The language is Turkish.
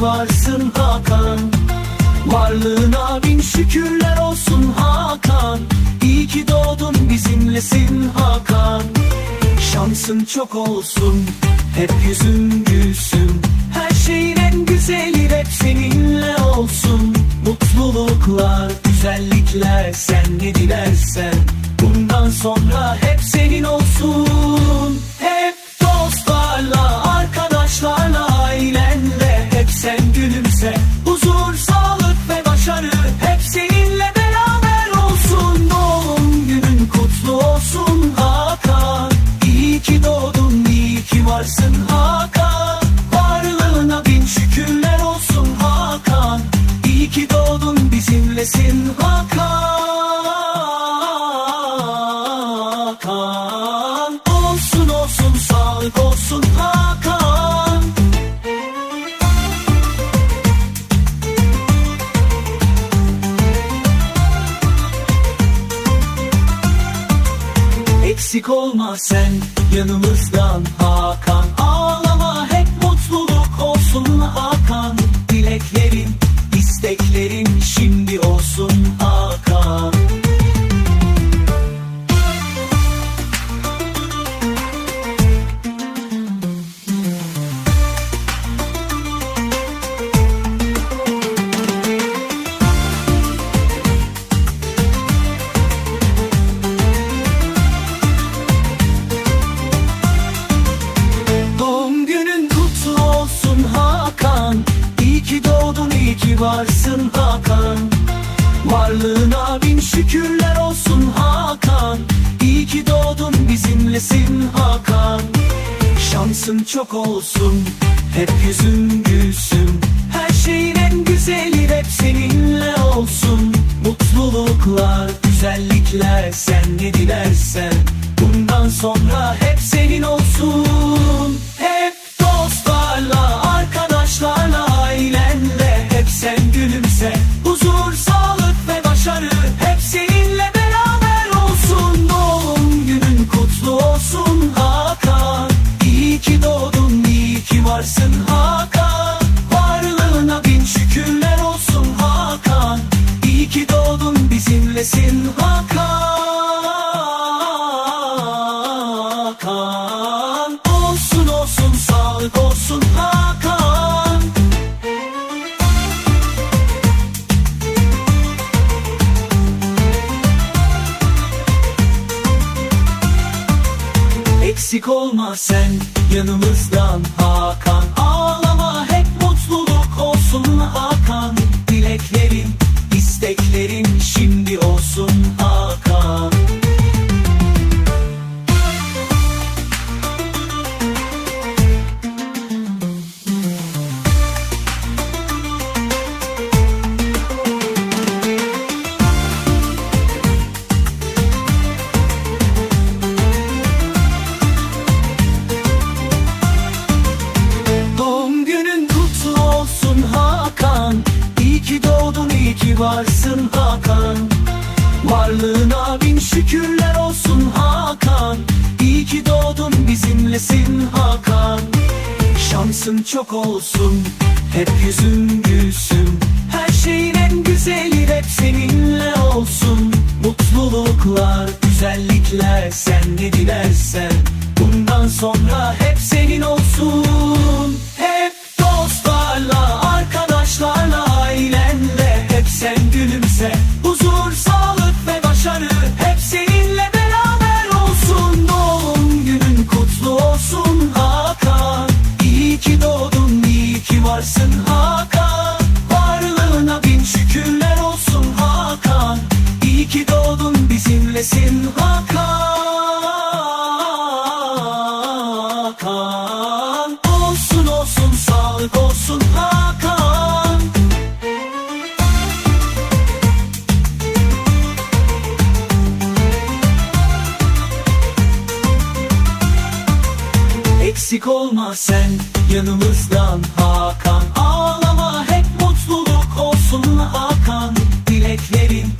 varsın Hakan. Varlığına bin şükürler olsun Hakan. İyi ki doğdun bizimlesin Hakan. Şansın çok olsun Hep yüzün gülsün. Her şeyin en güzeli hep seninle olsun. Mutluluklar, güzellikler Sen ne dilersen. Bizimlesin Hakan Olsun olsun sağlık olsun Hakan. Eksik olma sen yanımızdan Hakan çok olsun. Hep yüzün gülsün. Her şeyin en güzeli hep seninle olsun. Mutluluklar, güzellikler Sen ne dilersen. Bundan sonra hep bizimlesin Hakan. Olsun olsun sağlık Hakan. Eksik olma sen yanımızdan Hakan. Ağlama hep mutluluk olsun Hakan. Dileklerin, isteklerin şimdi olsun Hakan. Doğum günün Varlığına bin şükürler olsun Hakan. İyi ki doğdun bizimlesin Hakan. Şansın çok olsun Hep yüzün gülsün Eksik olma sen. Yanımızdan Hakan. Ağlama hep mutluluk olsun Hakan. Dileklerin